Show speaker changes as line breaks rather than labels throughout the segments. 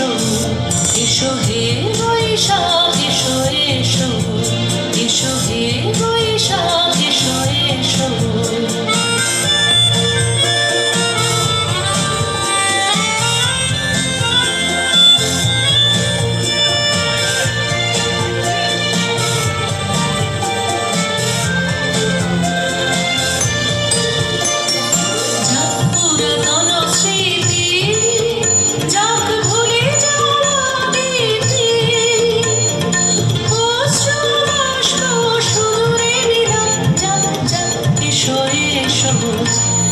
এসো এসো হে বৈশাখ।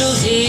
chover.